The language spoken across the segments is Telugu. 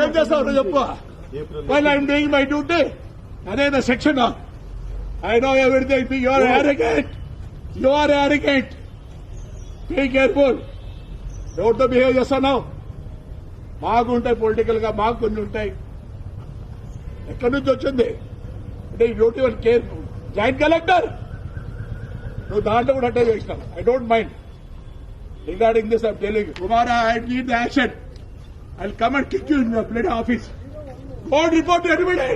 ఏం చేస్తావు చెప్పు. While I'm doing my duty అదే నా section I know everything you are arrogant you are arrogant be careful ఎవరితో బిహేవ్ చేస్తున్నావు మాకు ఉంటాయి పొలిటికల్గా మాకు కొన్ని ఉంటాయి. ఎక్కడి నుంచి వచ్చింది? అంటే ఈ duty one care joint collector నువ్వు దాంట్లో కూడా అట్టే చేసినావు. I don't mind regarding this I'm telling Kumar I need the action I come and kick you in your plate office gourd report ఎనిమిడే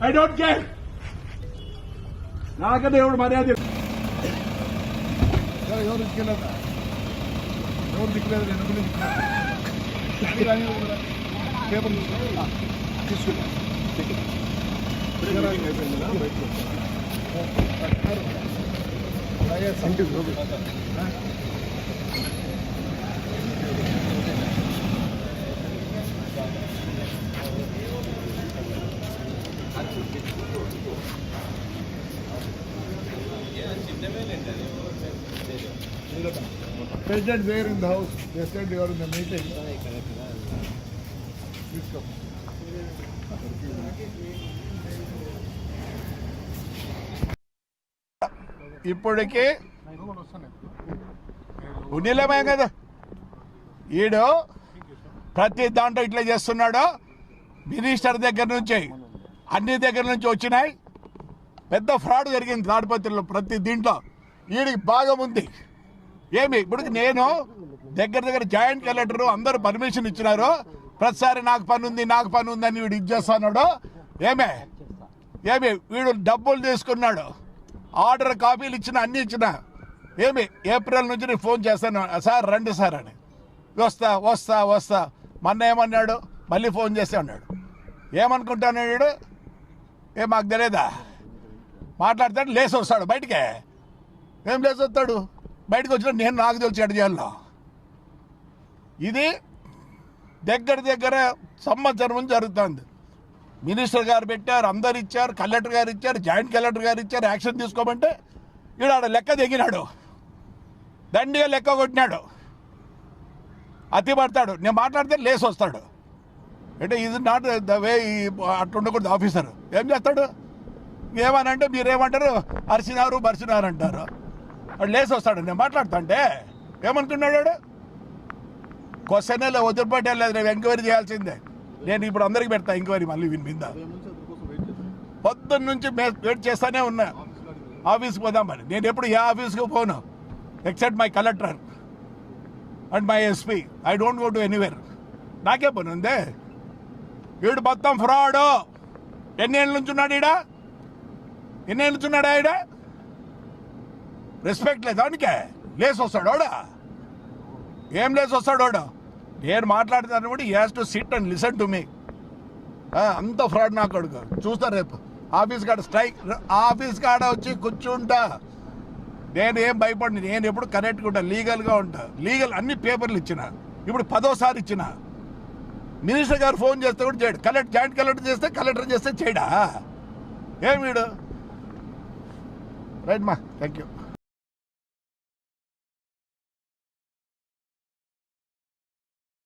ఐ డోంట్ కేర్ నాకన్నా ఎవడు మర్యాద ఎవరు ఎవరు దిక్కులేదు? నేను పేపర్ తీసుకున్నా President where in the house? They said you are in the meeting. Please come. ఇప్పటికి ఉన్నిలేమే కదా ఈడు ప్రతి దాంట్లో ఇట్లా చేస్తున్నాడు. మినిస్టర్ దగ్గర నుంచి అన్ని దగ్గర నుంచి వచ్చినాయి. పెద్ద ఫ్రాడ్ జరిగింది తాడిపత్రిలో ప్రతి దీంట్లో. వీడికి భాగం ఉంది. ఏమి? ఇప్పుడు నేను దగ్గర దగ్గర జాయింట్ కలెక్టర్ అందరూ పర్మిషన్ ఇచ్చినారు. ప్రతిసారి నాకు పని ఉంది నాకు పని ఉంది అని వీడు ఇచ్చేస్తున్నాడు ఏమే? ఏమి? వీడు డబ్బులు తీసుకున్నాడు. ఆర్డర్ కాపీలు ఇచ్చిన అన్నీ ఇచ్చిన. ఏమి? ఏప్రిల్ నుంచి నేను ఫోన్ చేస్తాను. సార్ రండి సార్ అని. వస్తా వస్తా వస్తా. మొన్న ఏమన్నాడు? మళ్ళీ ఫోన్ చేస్తే అన్నాడు. ఏమనుకుంటాడు వీడు? ఏ మాకు తెలియదా మాట్లాడతాడు లేచి వస్తాడు బయటికే. ఏం లేచి వస్తాడు? బయటకు వచ్చిన నేను నాకు తెలిసి ఎడ చేయాలో. ఇది దగ్గర దగ్గర సంవత్సరం జరుగుతుంది. మినిస్టర్ గారు పెట్టారు అందరు ఇచ్చారు కలెక్టర్ గారు ఇచ్చారు జాయింట్ కలెక్టర్ గారు ఇచ్చారు యాక్షన్ తీసుకోమంటే ఈడాడు లెక్క దిగినాడు. దండిగా లెక్క కొట్టినాడు. అతి పడతాడు. నేను మాట్లాడితే లేసి వస్తాడు. అంటే ఇది నాట్ ద వే అట్లా ఉండకూడదు ఆఫీసర్. ఏం చేస్తాడు? ఏమనంటే మీరేమంటారు? అరిసినారు బరిసినారు అంటారు. వాడు లేసి వస్తాడు. నేను మాట్లాడుతా అంటే ఏమనుకున్నాడు వాడు? క్వశ్చన్ వదిలిపెట్టలేదు నేను ఎంక్వైరీ చేయాల్సిందే. నేను ఇప్పుడు అందరికి పెడతా ఎంక్వైరీ మళ్ళీ వీని మీద పొద్దున్న నుంచి మే- వెయిట్ చేస్తానే ఉన్నా. ఆఫీస్కి మరి. నేను ఎప్పుడు ఏ ఆఫీస్కి పోను except my collector and my SP I don't go to anywhere నాకే పని ఉందే? వీడు మొత్తం ఫ్రాడ్ ఎన్నేళ్ళ నుంచి ఉన్నాడు ఈడ? ఎన్నేళ్ళ నుంచి ఉన్నాడా ఈడ? రెస్పెక్ట్ లేదు దానికే. లేసి వస్తాడు వాడు? ఏం లేసి వస్తాడు వాడు? నేను మాట్లాడుతాను కూడా as has to sit and listen to me అంత ఫ్రాడ్ నా కొడుకు. చూస్తా రేపు. ఆఫీస్ కాడ స్ట్రైక్ ఆఫీస్ కాడ వచ్చి కూర్చుంటా. నేను ఏం భయపడి నేను ఎప్పుడు కరెక్ట్గా ఉంటా లీగల్గా ఉంటా. లీగల్ అన్ని పేపర్లు ఇచ్చిన. ఇప్పుడు పదోసారి ఇచ్చిన. మినిస్టర్ గారు ఫోన్ చేస్తే కూడా చేయడు. కలెక్టర్ జాయింట్ కలెక్టర్ చేస్తే కలెక్టర్ చేస్తే చేయడా? ఏం వీడు? రైట్ మా థ్యాంక్ యూ